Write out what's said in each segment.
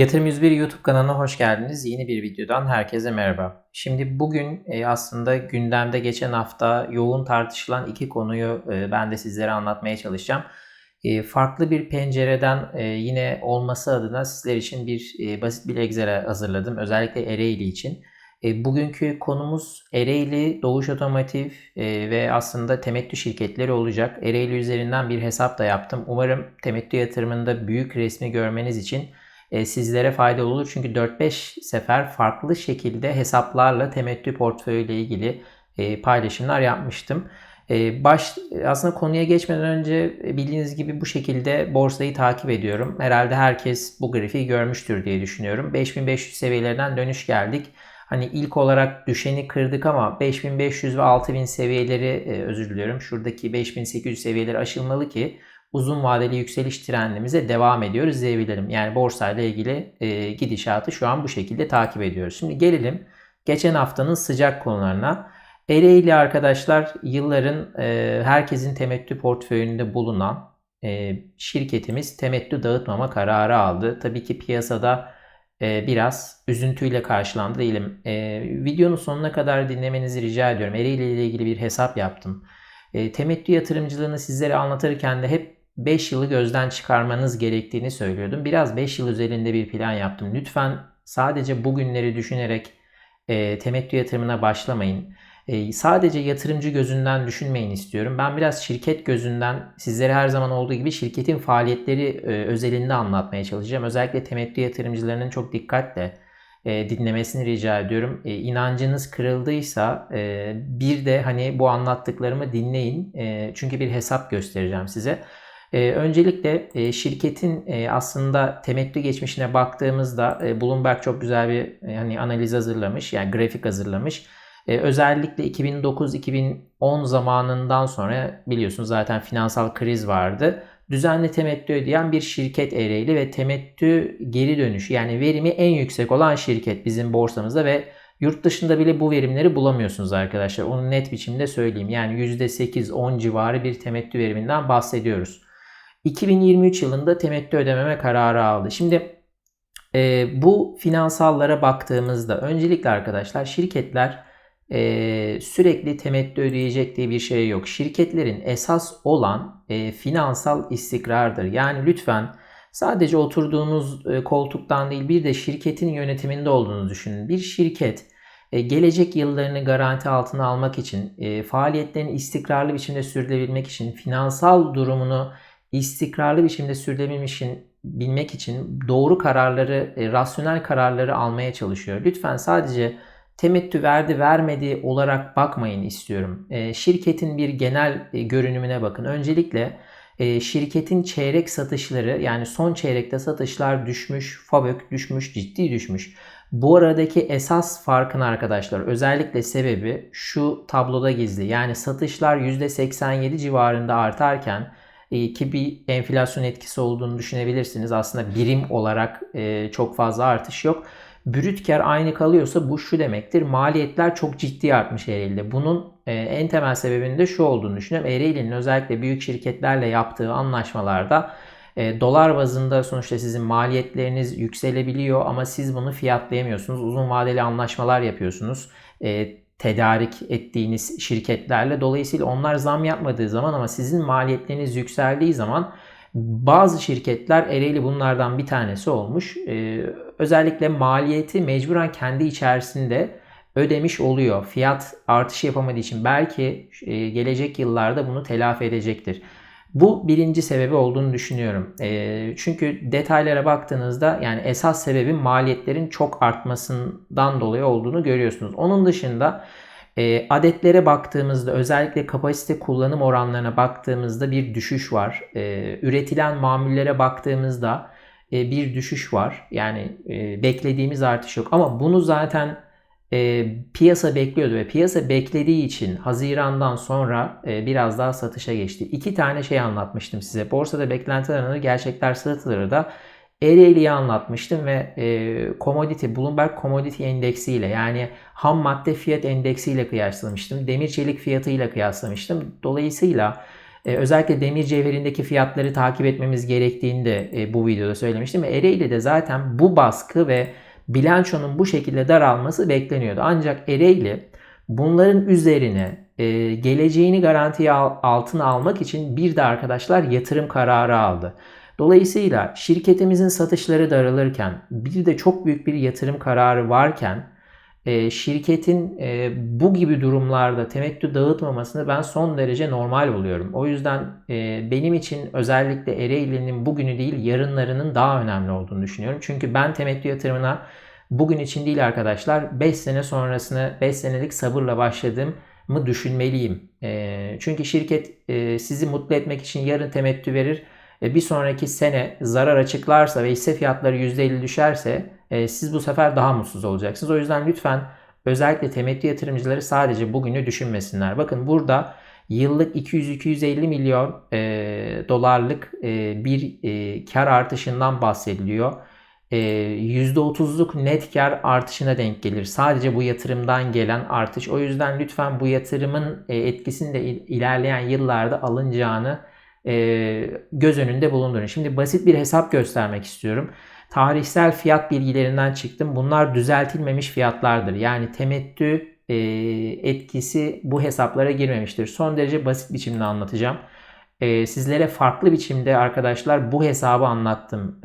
Yatırım 101 YouTube kanalına hoş geldiniz. Yeni bir videodan herkese merhaba. Şimdi bugün e, aslında gündemde geçen hafta yoğun tartışılan iki konuyu e, ben de sizlere anlatmaya çalışacağım. E, farklı bir pencereden yine olması adına sizler için bir basit bir Excel hazırladım. Özellikle Ereğli için. Bugünkü konumuz Ereğli, Doğuş Otomotiv ve aslında temettü şirketleri olacak. Ereğli üzerinden bir hesap da yaptım. Umarım temettü yatırımında büyük resmi görmeniz için e, sizlere faydalı olur. Çünkü 4-5 sefer farklı şekilde hesaplarla temettü portföyü ile ilgili e, paylaşımlar yapmıştım. E, baş aslında konuya geçmeden önce bildiğiniz gibi bu şekilde borsayı takip ediyorum. Herhalde herkes bu grafiği görmüştür diye düşünüyorum. 5500 seviyelerden dönüş geldik. Hani ilk olarak düşeni kırdık ama 5500 ve 6000 seviyeleri özür diliyorum. Şuradaki 5800 seviyeleri aşılmalı ki uzun vadeli yükseliş trendimize devam ediyoruz diyebilirim. Yani borsayla ilgili e, gidişatı şu an bu şekilde takip ediyoruz. Şimdi gelelim geçen haftanın sıcak konularına. Ereğli arkadaşlar yılların e, herkesin temettü portföyünde bulunan e, şirketimiz temettü dağıtmama kararı aldı. Tabii ki piyasada e, biraz üzüntüyle karşılandı değilim. E, videonun sonuna kadar dinlemenizi rica ediyorum. Ereğli ile ilgili bir hesap yaptım. E, temettü yatırımcılığını sizlere anlatırken de hep 5 yılı gözden çıkarmanız gerektiğini söylüyordum. Biraz 5 yıl üzerinde bir plan yaptım. Lütfen sadece bugünleri düşünerek e, temettü yatırımına başlamayın. E, sadece yatırımcı gözünden düşünmeyin istiyorum. Ben biraz şirket gözünden sizlere her zaman olduğu gibi şirketin faaliyetleri e, özelinde anlatmaya çalışacağım. Özellikle temettü yatırımcılarının çok dikkatle e, dinlemesini rica ediyorum. E, inancınız kırıldıysa e, bir de hani bu anlattıklarımı dinleyin. E, çünkü bir hesap göstereceğim size. E, öncelikle e, şirketin e, aslında temettü geçmişine baktığımızda e, Bloomberg çok güzel bir e, hani analiz hazırlamış, yani grafik hazırlamış. E, özellikle 2009-2010 zamanından sonra biliyorsunuz zaten finansal kriz vardı. Düzenli temettü ödeyen bir şirket Ereğli ve temettü geri dönüş yani verimi en yüksek olan şirket bizim borsamızda ve Yurt dışında bile bu verimleri bulamıyorsunuz arkadaşlar. Onu net biçimde söyleyeyim. Yani %8-10 civarı bir temettü veriminden bahsediyoruz. 2023 yılında temettü ödememe kararı aldı. Şimdi e, bu finansallara baktığımızda öncelikle arkadaşlar şirketler e, sürekli temettü ödeyecek diye bir şey yok. Şirketlerin esas olan e, finansal istikrardır. Yani lütfen sadece oturduğunuz e, koltuktan değil bir de şirketin yönetiminde olduğunu düşünün. Bir şirket e, gelecek yıllarını garanti altına almak için, e, faaliyetlerini istikrarlı biçimde sürdürebilmek için, finansal durumunu istikrarlı biçimde sürdürebilmek bilmek için doğru kararları, e, rasyonel kararları almaya çalışıyor. Lütfen sadece temettü verdi vermedi olarak bakmayın istiyorum. E, şirketin bir genel e, görünümüne bakın. Öncelikle e, şirketin çeyrek satışları yani son çeyrekte satışlar düşmüş, fabrik düşmüş, ciddi düşmüş. Bu aradaki esas farkın arkadaşlar özellikle sebebi şu tabloda gizli. Yani satışlar %87 civarında artarken ki bir enflasyon etkisi olduğunu düşünebilirsiniz. Aslında birim olarak e, çok fazla artış yok. Brüt kar aynı kalıyorsa bu şu demektir. Maliyetler çok ciddi artmış Ereğli'de. Bunun e, en temel sebebinin de şu olduğunu düşünüyorum. Ereğli'nin özellikle büyük şirketlerle yaptığı anlaşmalarda dolar bazında sonuçta sizin maliyetleriniz yükselebiliyor ama siz bunu fiyatlayamıyorsunuz. Uzun vadeli anlaşmalar yapıyorsunuz tedarik ettiğiniz şirketlerle. Dolayısıyla onlar zam yapmadığı zaman ama sizin maliyetleriniz yükseldiği zaman bazı şirketler Ereğli bunlardan bir tanesi olmuş. Ee, özellikle maliyeti mecburen kendi içerisinde ödemiş oluyor. Fiyat artışı yapamadığı için belki e, gelecek yıllarda bunu telafi edecektir. Bu birinci sebebi olduğunu düşünüyorum. E, çünkü detaylara baktığınızda yani esas sebebin maliyetlerin çok artmasından dolayı olduğunu görüyorsunuz. Onun dışında e, adetlere baktığımızda özellikle kapasite kullanım oranlarına baktığımızda bir düşüş var. E, üretilen mamullere baktığımızda e, bir düşüş var. Yani e, beklediğimiz artış yok. Ama bunu zaten e, piyasa bekliyordu ve piyasa beklediği için Haziran'dan sonra e, biraz daha satışa geçti. İki tane şey anlatmıştım size. Borsada beklenti oranı gerçekler satılır da Ereğli'yi anlatmıştım ve e, commodity, Bloomberg Commodity Endeksi ile yani ham madde fiyat endeksi ile kıyaslamıştım. Demir çelik fiyatıyla kıyaslamıştım. Dolayısıyla e, özellikle demir cevherindeki fiyatları takip etmemiz gerektiğini de e, bu videoda söylemiştim. Ereğli'de zaten bu baskı ve bilançonun bu şekilde daralması bekleniyordu. Ancak Ereğli bunların üzerine e, geleceğini garantiye al, altına almak için bir de arkadaşlar yatırım kararı aldı. Dolayısıyla şirketimizin satışları daralırken bir de çok büyük bir yatırım kararı varken e, şirketin e, bu gibi durumlarda temettü dağıtmamasını ben son derece normal buluyorum. O yüzden e, benim için özellikle Ereğli'nin bugünü değil yarınlarının daha önemli olduğunu düşünüyorum. Çünkü ben temettü yatırımına bugün için değil arkadaşlar 5 sene sonrasını 5 senelik sabırla başladığımı düşünmeliyim. E, çünkü şirket sizi mutlu etmek için yarın temettü verir ve bir sonraki sene zarar açıklarsa ve hisse fiyatları %50 düşerse e, siz bu sefer daha mutsuz olacaksınız. O yüzden lütfen özellikle temettü yatırımcıları sadece bugünü düşünmesinler. Bakın burada yıllık 200-250 milyon e, dolarlık e, bir e, kar artışından bahsediliyor. E, %30'luk net kar artışına denk gelir. Sadece bu yatırımdan gelen artış. O yüzden lütfen bu yatırımın e, etkisini de ilerleyen yıllarda alınacağını e, göz önünde bulundurun. Şimdi basit bir hesap göstermek istiyorum. Tarihsel fiyat bilgilerinden çıktım. Bunlar düzeltilmemiş fiyatlardır. Yani temettü e, etkisi bu hesaplara girmemiştir. Son derece basit biçimde anlatacağım. E, sizlere farklı biçimde arkadaşlar bu hesabı anlattım.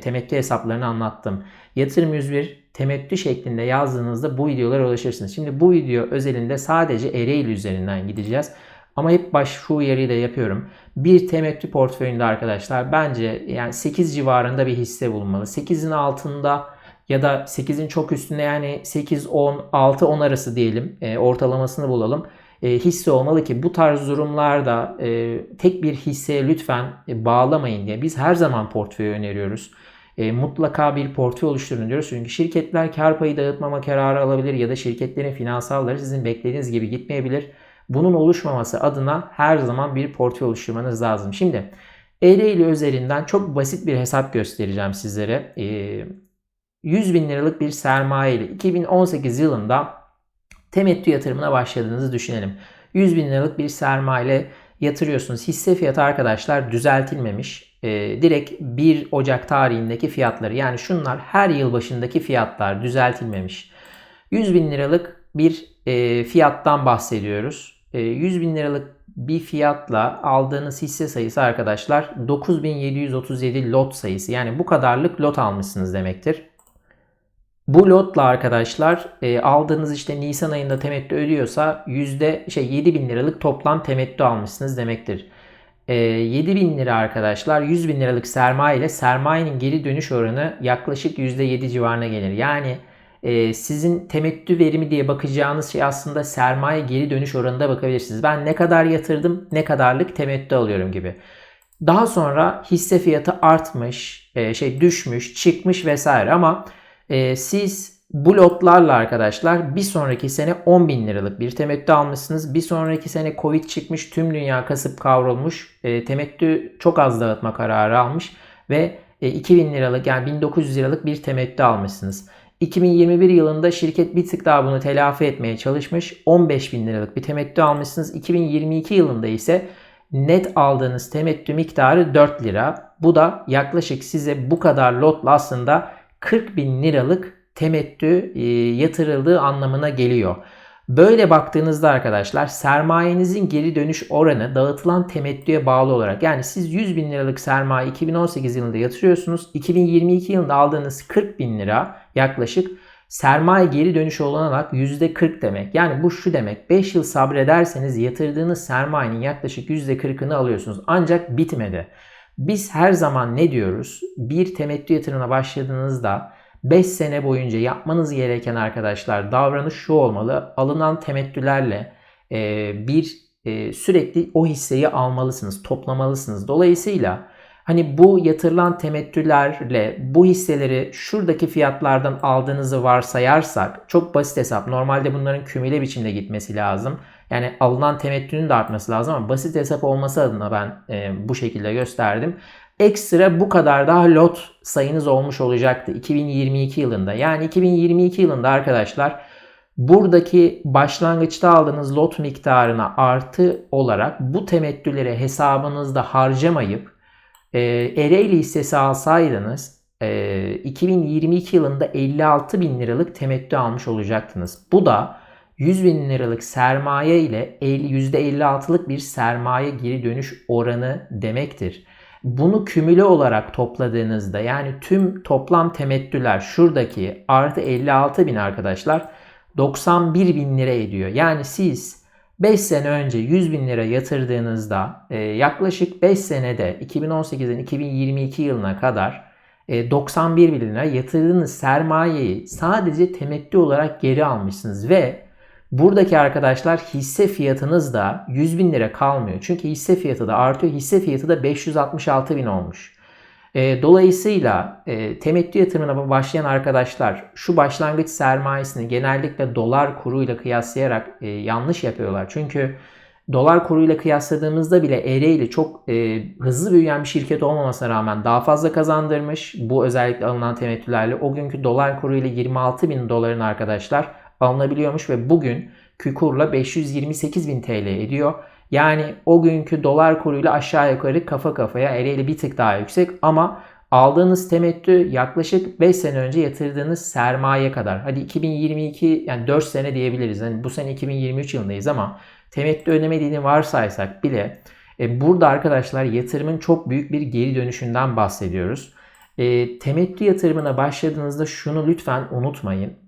Temettü hesaplarını anlattım. Yatırım 101 temettü şeklinde yazdığınızda bu videolara ulaşırsınız. Şimdi bu video özelinde sadece Ereğli üzerinden gideceğiz. Ama hep baş şu uyarıyı yapıyorum. Bir temettü portföyünde arkadaşlar bence yani 8 civarında bir hisse bulunmalı. 8'in altında ya da 8'in çok üstünde yani 8, 10, 6, 10 arası diyelim e, ortalamasını bulalım. E, hisse olmalı ki bu tarz durumlarda e, tek bir hisseye lütfen e, bağlamayın diye biz her zaman portföy öneriyoruz. E, mutlaka bir portföy oluşturun diyoruz. Çünkü şirketler kar payı dağıtmama kararı alabilir ya da şirketlerin finansalları sizin beklediğiniz gibi gitmeyebilir. Bunun oluşmaması adına her zaman bir portföy oluşturmanız lazım. Şimdi Ereğli üzerinden çok basit bir hesap göstereceğim sizlere. 100 ee, bin liralık bir sermaye ile 2018 yılında temettü yatırımına başladığınızı düşünelim. 100 bin liralık bir sermaye ile yatırıyorsunuz. Hisse fiyatı arkadaşlar düzeltilmemiş. E, direkt 1 Ocak tarihindeki fiyatları yani şunlar her yıl başındaki fiyatlar düzeltilmemiş. 100 bin liralık bir e, fiyattan bahsediyoruz. 100 ee, bin liralık bir fiyatla aldığınız hisse sayısı arkadaşlar 9737 lot sayısı. Yani bu kadarlık lot almışsınız demektir. Bu lotla arkadaşlar e, aldığınız işte Nisan ayında temettü ödüyorsa yüzde şey 7 bin liralık toplam temettü almışsınız demektir. E, 7 bin lira arkadaşlar 100 bin liralık sermaye ile sermayenin geri dönüş oranı yaklaşık %7 civarına gelir. Yani e, sizin temettü verimi diye bakacağınız şey aslında sermaye geri dönüş oranında bakabilirsiniz. Ben ne kadar yatırdım, ne kadarlık temettü alıyorum gibi. Daha sonra hisse fiyatı artmış, e, şey düşmüş, çıkmış vesaire ama e, siz bu lotlarla arkadaşlar bir sonraki sene 10 bin liralık bir temettü almışsınız. Bir sonraki sene Covid çıkmış, tüm dünya kasıp kavrulmuş, e, temettü çok az dağıtma kararı almış ve e, 2000 liralık yani 1900 liralık bir temettü almışsınız. 2021 yılında şirket bir tık daha bunu telafi etmeye çalışmış. 15 bin liralık bir temettü almışsınız. 2022 yılında ise net aldığınız temettü miktarı 4 lira. Bu da yaklaşık size bu kadar lotla aslında 40 bin liralık temettü e, yatırıldığı anlamına geliyor. Böyle baktığınızda arkadaşlar sermayenizin geri dönüş oranı dağıtılan temettüye bağlı olarak yani siz 100 bin liralık sermaye 2018 yılında yatırıyorsunuz. 2022 yılında aldığınız 40 bin lira yaklaşık sermaye geri dönüş olarak %40 demek. Yani bu şu demek 5 yıl sabrederseniz yatırdığınız sermayenin yaklaşık %40'ını alıyorsunuz. Ancak bitmedi. Biz her zaman ne diyoruz? Bir temettü yatırımına başladığınızda 5 sene boyunca yapmanız gereken arkadaşlar davranış şu olmalı. Alınan temettülerle e, bir e, sürekli o hisseyi almalısınız, toplamalısınız. Dolayısıyla hani bu yatırılan temettülerle bu hisseleri şuradaki fiyatlardan aldığınızı varsayarsak çok basit hesap. Normalde bunların kümüle biçimde gitmesi lazım. Yani alınan temettünün de artması lazım ama basit hesap olması adına ben e, bu şekilde gösterdim ekstra bu kadar daha lot sayınız olmuş olacaktı 2022 yılında. Yani 2022 yılında arkadaşlar Buradaki başlangıçta aldığınız lot miktarına artı olarak bu temettüleri hesabınızda harcamayıp e, Ereğli hissesi alsaydınız e, 2022 yılında 56 bin liralık temettü almış olacaktınız. Bu da 100 bin liralık sermaye ile %56'lık bir sermaye geri dönüş oranı demektir. Bunu kümüle olarak topladığınızda yani tüm toplam temettüler şuradaki artı 56 bin arkadaşlar 91 bin lira ediyor. Yani siz 5 sene önce 100 bin lira yatırdığınızda e, yaklaşık 5 senede 2018'den 2022 yılına kadar e, 91 bin lira yatırdığınız sermayeyi sadece temettü olarak geri almışsınız ve buradaki arkadaşlar hisse fiyatınız da 100 bin lira kalmıyor. Çünkü hisse fiyatı da artıyor. Hisse fiyatı da 566 bin olmuş. E, dolayısıyla e, temettü yatırımına başlayan arkadaşlar şu başlangıç sermayesini genellikle dolar kuruyla kıyaslayarak e, yanlış yapıyorlar. Çünkü dolar kuruyla kıyasladığımızda bile Ereğli çok e, hızlı büyüyen bir şirket olmamasına rağmen daha fazla kazandırmış. Bu özellikle alınan temettülerle o günkü dolar kuruyla 26 bin doların arkadaşlar alınabiliyormuş ve bugün kurla 528 bin TL ediyor. Yani o günkü dolar kuruyla aşağı yukarı kafa kafaya Ereğli bir tık daha yüksek ama aldığınız temettü yaklaşık 5 sene önce yatırdığınız sermaye kadar. Hadi 2022 yani 4 sene diyebiliriz. Yani bu sene 2023 yılındayız ama temettü ödemediğini varsaysak bile e, burada arkadaşlar yatırımın çok büyük bir geri dönüşünden bahsediyoruz. E, temettü yatırımına başladığınızda şunu lütfen unutmayın.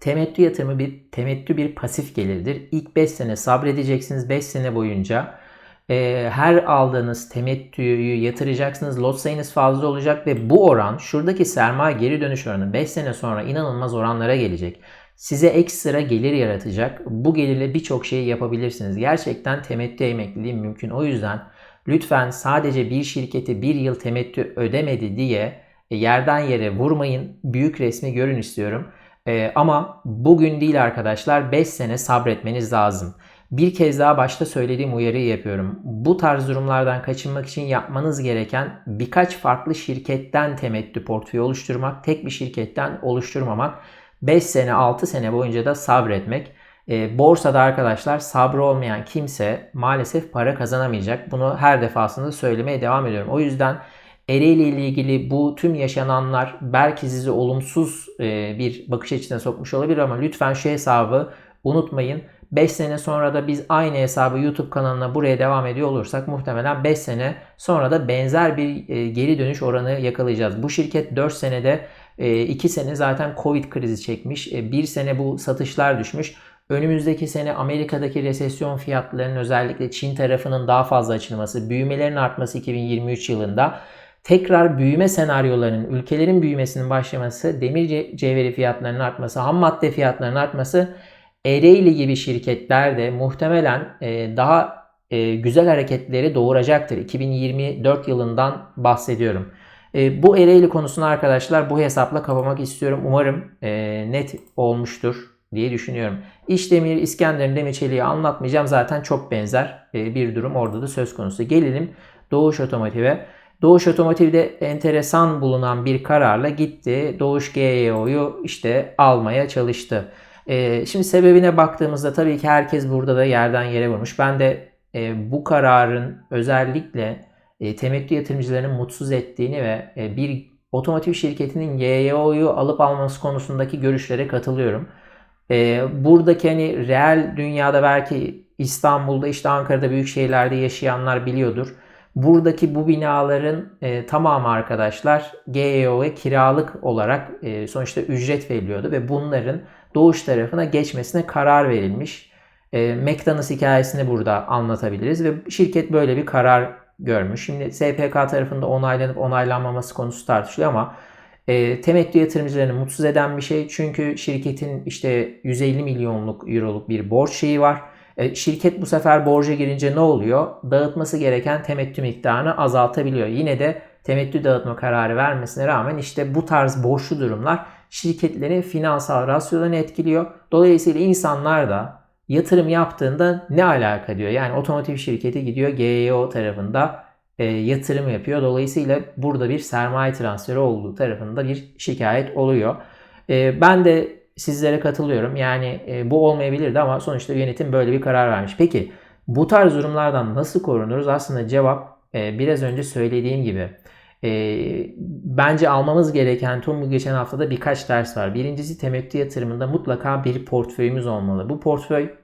Temettü yatırımı bir temettü bir pasif gelirdir. İlk 5 sene sabredeceksiniz. 5 sene boyunca e, her aldığınız temettüyü yatıracaksınız. Lot sayınız fazla olacak ve bu oran şuradaki sermaye geri dönüş oranı 5 sene sonra inanılmaz oranlara gelecek. Size ekstra gelir yaratacak. Bu gelirle birçok şeyi yapabilirsiniz. Gerçekten temettü emekliliği mümkün. O yüzden lütfen sadece bir şirketi bir yıl temettü ödemedi diye yerden yere vurmayın. Büyük resmi görün istiyorum. Ee, ama bugün değil arkadaşlar 5 sene sabretmeniz lazım. Bir kez daha başta söylediğim uyarıyı yapıyorum. Bu tarz durumlardan kaçınmak için yapmanız gereken birkaç farklı şirketten temettü portföyü oluşturmak, tek bir şirketten oluşturmamak, 5 sene 6 sene boyunca da sabretmek. E, borsada arkadaşlar sabrı olmayan kimse maalesef para kazanamayacak. Bunu her defasında söylemeye devam ediyorum. O yüzden Ereğli ile ilgili bu tüm yaşananlar belki sizi olumsuz e, bir bakış açısına sokmuş olabilir ama lütfen şu hesabı unutmayın. 5 sene sonra da biz aynı hesabı YouTube kanalına buraya devam ediyor olursak muhtemelen 5 sene sonra da benzer bir e, geri dönüş oranı yakalayacağız. Bu şirket 4 senede 2 e, sene zaten Covid krizi çekmiş. 1 sene bu satışlar düşmüş. Önümüzdeki sene Amerika'daki resesyon fiyatlarının özellikle Çin tarafının daha fazla açılması, büyümelerin artması 2023 yılında tekrar büyüme senaryolarının, ülkelerin büyümesinin başlaması, demir cevheri fiyatlarının artması, ham madde fiyatlarının artması Ereğli gibi şirketler de muhtemelen e, daha e, güzel hareketleri doğuracaktır. 2024 yılından bahsediyorum. E, bu Ereğli konusunu arkadaşlar bu hesapla kapamak istiyorum. Umarım net olmuştur diye düşünüyorum. İşdemir, İskender'in Demirçeli'yi anlatmayacağım. Zaten çok benzer bir durum orada da söz konusu. Gelelim Doğuş Otomotiv'e. Doğuş Otomotiv'de enteresan bulunan bir kararla gitti. Doğuş GYO'yu işte almaya çalıştı. Ee, şimdi sebebine baktığımızda tabii ki herkes burada da yerden yere vurmuş. Ben de e, bu kararın özellikle e, temettü yatırımcılarının mutsuz ettiğini ve e, bir otomotiv şirketinin GYO'yu alıp alması konusundaki görüşlere katılıyorum. E, buradaki hani reel dünyada belki İstanbul'da işte Ankara'da büyük şehirlerde yaşayanlar biliyordur Buradaki bu binaların e, tamamı arkadaşlar GEO'ya kiralık olarak e, sonuçta ücret veriliyordu ve bunların doğuş tarafına geçmesine karar verilmiş. E, McDonald's hikayesini burada anlatabiliriz ve şirket böyle bir karar görmüş. Şimdi SPK tarafında onaylanıp onaylanmaması konusu tartışılıyor ama e, temettü yatırımcılarını mutsuz eden bir şey. Çünkü şirketin işte 150 milyonluk euroluk bir borç şeyi var e, şirket bu sefer borca girince ne oluyor? Dağıtması gereken temettü miktarını azaltabiliyor. Yine de temettü dağıtma kararı vermesine rağmen işte bu tarz borçlu durumlar şirketlerin finansal rasyolarını etkiliyor. Dolayısıyla insanlar da yatırım yaptığında ne alaka diyor. Yani otomotiv şirketi gidiyor GEO tarafında e, yatırım yapıyor. Dolayısıyla burada bir sermaye transferi olduğu tarafında bir şikayet oluyor. E, ben de sizlere katılıyorum. Yani e, bu olmayabilirdi ama sonuçta yönetim böyle bir karar vermiş. Peki bu tarz durumlardan nasıl korunuruz? Aslında cevap e, biraz önce söylediğim gibi. E, bence almamız gereken tüm bu geçen haftada birkaç ders var. Birincisi temettü yatırımında mutlaka bir portföyümüz olmalı. Bu portföy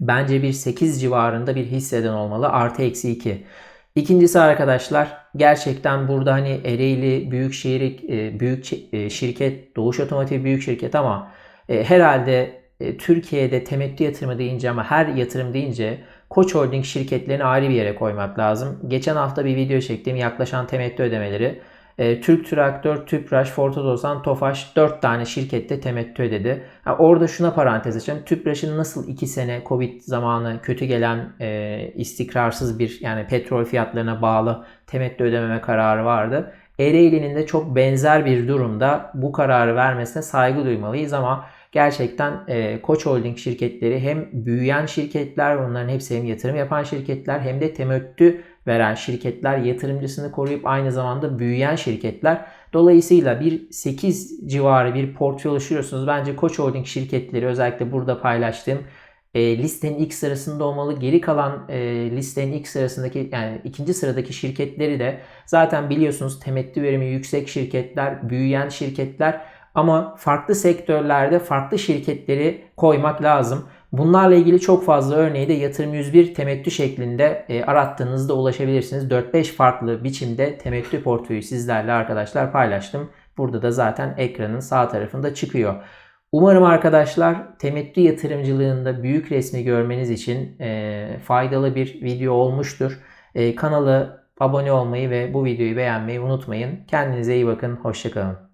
bence bir 8 civarında bir hisseden olmalı. Artı eksi 2. İkincisi arkadaşlar gerçekten burada hani Ereğli büyük şehir e, büyük e, şirket Doğuş Otomotiv büyük şirket ama e, herhalde Türkiye'de temettü yatırımı deyince ama her yatırım deyince Koç Holding şirketlerini ayrı bir yere koymak lazım. Geçen hafta bir video çektim yaklaşan temettü ödemeleri. E, Türk Traktör, Tüpraş, Ford Otosan, Tofaş 4 tane şirkette temettü ödedi. Ha, orada şuna parantez açayım. Tüpraş'ın nasıl 2 sene Covid zamanı kötü gelen e, istikrarsız bir yani petrol fiyatlarına bağlı temettü ödememe kararı vardı. Ereğli'nin de çok benzer bir durumda bu kararı vermesine saygı duymalıyız ama gerçekten e, Koç Holding şirketleri hem büyüyen şirketler, onların hepsi hem yatırım yapan şirketler hem de temettü veren şirketler, yatırımcısını koruyup aynı zamanda büyüyen şirketler. Dolayısıyla bir 8 civarı bir portföy oluşturuyorsunuz. Bence Koç Holding şirketleri özellikle burada paylaştığım e, listenin ilk sırasında olmalı. Geri kalan e, listenin ilk sırasındaki yani ikinci sıradaki şirketleri de zaten biliyorsunuz temettü verimi yüksek şirketler, büyüyen şirketler ama farklı sektörlerde farklı şirketleri koymak lazım. Bunlarla ilgili çok fazla örneği de yatırım 101 temettü şeklinde e, arattığınızda ulaşabilirsiniz. 4-5 farklı biçimde temettü portföyü sizlerle arkadaşlar paylaştım. Burada da zaten ekranın sağ tarafında çıkıyor. Umarım arkadaşlar temettü yatırımcılığında büyük resmi görmeniz için e, faydalı bir video olmuştur. E, kanalı abone olmayı ve bu videoyu beğenmeyi unutmayın. Kendinize iyi bakın. Hoşçakalın.